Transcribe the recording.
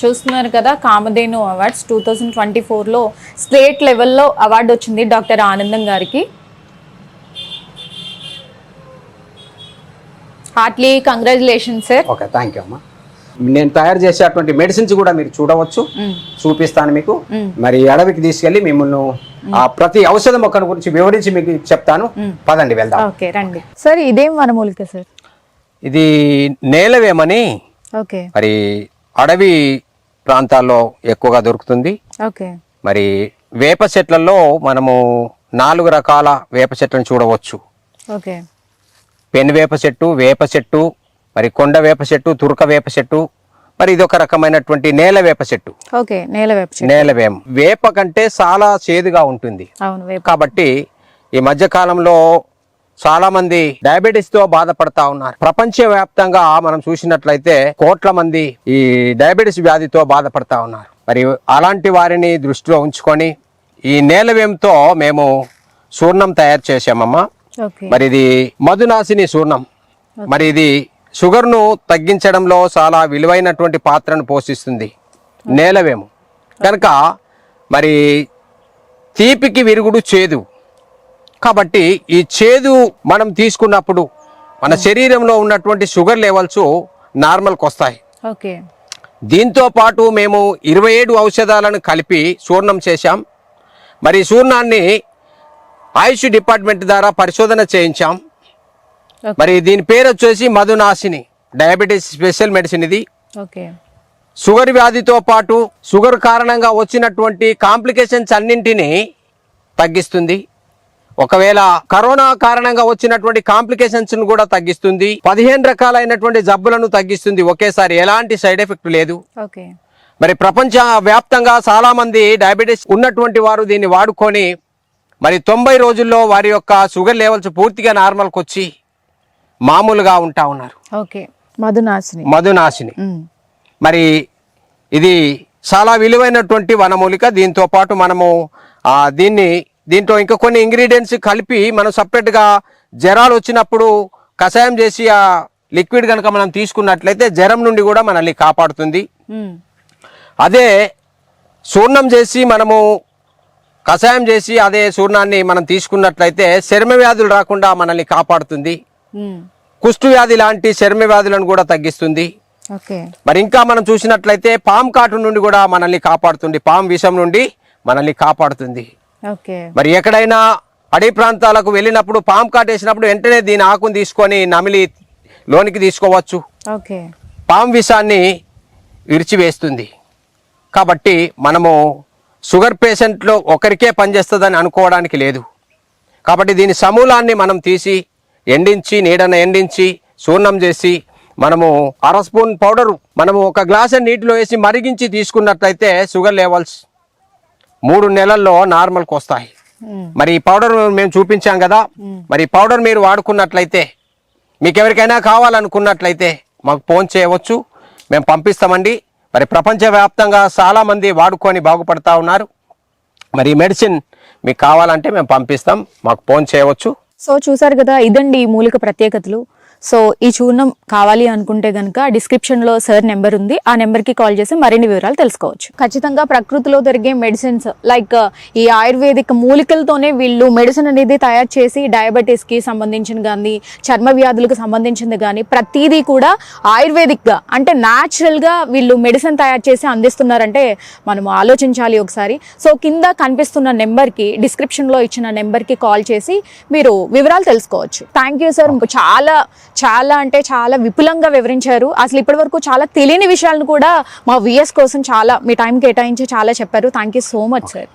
చూస్తున్నారు కదా Kamadhenu awards two thousand twenty ఫోర్లో స్టేట్ లెవెల్లో అవార్డు వచ్చింది డాక్టర్ ఆనందం గారికి. Heartly congratulation sir. Okay thank you అమ్మా. నేను తయారు చేసేటువంటి మెడిసిన్స్ కూడా మీరు చూడవచ్చు. చూపిస్తాను మీకు. మరి అడవికి తీసుకెళ్ళి మిమ్మల్ని ఆ ప్రతి ఔషధ మొక్కల గురించి వివరించి మీకు చెప్తాను. పదండి వెళ్దాం. ఓకే రండి. సార్ ఇదేం వనమూలిక సార్? ఇది నేలవేమని ఓకే. మరి అడవి ప్రాంతాల్లో ఎక్కువగా దొరుకుతుంది. మరి వేప చెట్లలో మనము నాలుగు రకాల వేప చెట్లను చూడవచ్చు. పెను వేప చెట్టు వేప చెట్టు మరి కొండ వేప చెట్టు తురక వేప చెట్టు మరి ఇది ఒక రకమైనటువంటి నేల వేప చెట్టు. ఓకే నేల వేప. నేలవేం వేప కంటే చాలా చేదుగా ఉంటుంది. కాబట్టి ఈ మధ్య కాలంలో చాలా మంది డయాబెటీస్తో బాధపడతా ఉన్నారు. ప్రపంచ వ్యాప్తంగా మనం చూసినట్లయితే కోట్ల మంది ఈ డయాబెటీస్ వ్యాధితో బాధపడతా ఉన్నారు. మరి అలాంటి వారిని దృష్టిలో ఉంచుకొని ఈ నేలవేంతో మేము చూర్ణం తయారు చేసామమ్మా మరి ఇది మధునాశిని చూర్ణం మరి ఇది షుగర్ను తగ్గించడంలో చాలా విలువైనటువంటి పాత్రను పోషిస్తుంది. నేలవేము. కనుక మరి తీపికి విరుగుడు చేదు. కాబట్టి ఈ చేదు మనం తీసుకున్నప్పుడు మన శరీరంలో ఉన్నటువంటి షుగర్ లెవెల్స్ నార్మల్కి వస్తాయి. ఓకే. దీంతో పాటు మేము ఇరవై ఏడు ఔషధాలను కలిపి చూర్ణం చేశాం. మరి చూర్ణాన్ని ఆయుష్ డిపార్ట్మెంట్ ద్వారా పరిశోధన చేయించాం. మరి దీని పేరు వచ్చేసి మధునాశిని డయాబెటీస్ స్పెషల్ మెడిసిన్ ఇది. ఓకే. షుగర్ వ్యాధితో పాటు షుగర్ కారణంగా వచ్చినటువంటి కాంప్లికేషన్స్ అన్నింటినీ తగ్గిస్తుంది. ఒకవేళ కరోనా కారణంగా వచ్చినటువంటి కాంప్లికేషన్స్ను కూడా తగ్గిస్తుంది పదిహేను రకాలైనటువంటి జబ్బులను తగ్గిస్తుంది ఒకేసారి ఎలాంటి సైడ్ ఎఫెక్ట్ లేదు. మరి ప్రపంచ వ్యాప్తంగా చాలా మంది డయాబెటీస్ ఉన్నటువంటి వారు దీన్ని వాడుకొని మరి తొంభై రోజుల్లో వారి యొక్క షుగర్ లెవెల్స్ పూర్తిగా నార్మల్కి వచ్చి మామూలుగా ఉంటా ఉన్నారు. ఓకే. మధునాశిని. మధునాశిని. మరి ఇది చాలా విలువైనటువంటి వనమూలిక. దీంతో పాటు మనము దీన్ని దీంట్లో ఇంకా కొన్ని ఇంగ్రీడియంట్స్ కలిపి మనం సపరేట్గా జ్వరాలు వచ్చినప్పుడు కషాయం చేసి ఆ లిక్విడ్ కనుక మనం తీసుకున్నట్లయితే జ్వరం నుండి కూడా మనల్ని కాపాడుతుంది. అదే చూర్ణం చేసి మనము కషాయం చేసి అదే చూర్ణాన్ని మనం తీసుకున్నట్లయితే చర్మ వ్యాధులు రాకుండా మనల్ని కాపాడుతుంది. కుష్టు వ్యాధి లాంటి చర్మ వ్యాధులను కూడా తగ్గిస్తుంది. మరి ఇంకా మనం చూసినట్లయితే పాము కాటు నుండి కూడా మనల్ని కాపాడుతుంది. పాము విషం నుండి మనల్ని కాపాడుతుంది. మరి ఎక్కడైనా అడవి ప్రాంతాలకు వెళ్ళినప్పుడు పాము కాటేసినప్పుడు వెంటనే దీని ఆకుని తీసుకొని నమిలి లోనికి తీసుకోవచ్చు. ఓకే. పాము విషాన్ని విరిచివేస్తుంది. కాబట్టి మనము షుగర్ పేషెంట్లో ఒకరికే పనిచేస్తుందని అనుకోవడానికి లేదు. కాబట్టి దీని సమూలాన్ని మనం తీసి ఎండించి నీడన ఎండించి చూర్ణం చేసి మనము అర స్పూన్ పౌడరు మనము ఒక గ్లాస్ నీటిలో వేసి మరిగించి తీసుకున్నట్లయితే షుగర్ లెవెల్స్ మూడు నెలల్లో నార్మల్కి వస్తాయి. మరి ఈ పౌడర్ మేము చూపించాం కదా మరి ఈ పౌడర్ మీరు వాడుకున్నట్లయితే మీకు ఎవరికైనా కావాలనుకున్నట్లయితే మాకు ఫోన్ చేయవచ్చు మేము పంపిస్తామండి. మరి ప్రపంచవ్యాప్తంగా చాలా మంది వాడుకొని బాగుపడతా ఉన్నారు. మరి మెడిసిన్ మీకు కావాలంటే మేము పంపిస్తాం మాకు ఫోన్ చేయవచ్చు. సో చూసారు కదా ఇదండి ఈ మూలిక ప్రత్యేకతలు. సో ఈ చూర్ణం కావాలి అనుకుంటే కనుక డిస్క్రిప్షన్లో సార్ నెంబర్ ఉంది. ఆ నెంబర్కి కాల్ చేసి మరిన్ని వివరాలు తెలుసుకోవచ్చు. ఖచ్చితంగా ప్రకృతిలో దొరికే మెడిసిన్స్ లైక్ ఈ ఆయుర్వేదిక్ మూలికలతోనే వీళ్ళు మెడిసిన్ అనేది తయారు చేసి డయాబెటీస్కి సంబంధించిన కానీ చర్మ వ్యాధులకు సంబంధించింది కానీ ప్రతిదీ కూడా ఆయుర్వేదిక్గా అంటే న్యాచురల్గా వీళ్ళు మెడిసిన్ తయారు చేసి అందిస్తున్నారంటే మనం ఆలోచించాలి ఒకసారి. సో కింద కనిపిస్తున్న నెంబర్కి డిస్క్రిప్షన్లో ఇచ్చిన నెంబర్కి కాల్ చేసి మీరు వివరాలు తెలుసుకోవచ్చు. థ్యాంక్ యూ సార్ చాలా చాలా అంటే చాలా విపులంగా వివరించారు. అసలు ఇప్పటి వరకు చాలా తెలియని విషయాలను కూడా మా విఎస్ కోసం చాలా మీ టైం కేటాయించి చాలా చెప్పారు. Thank you so much sir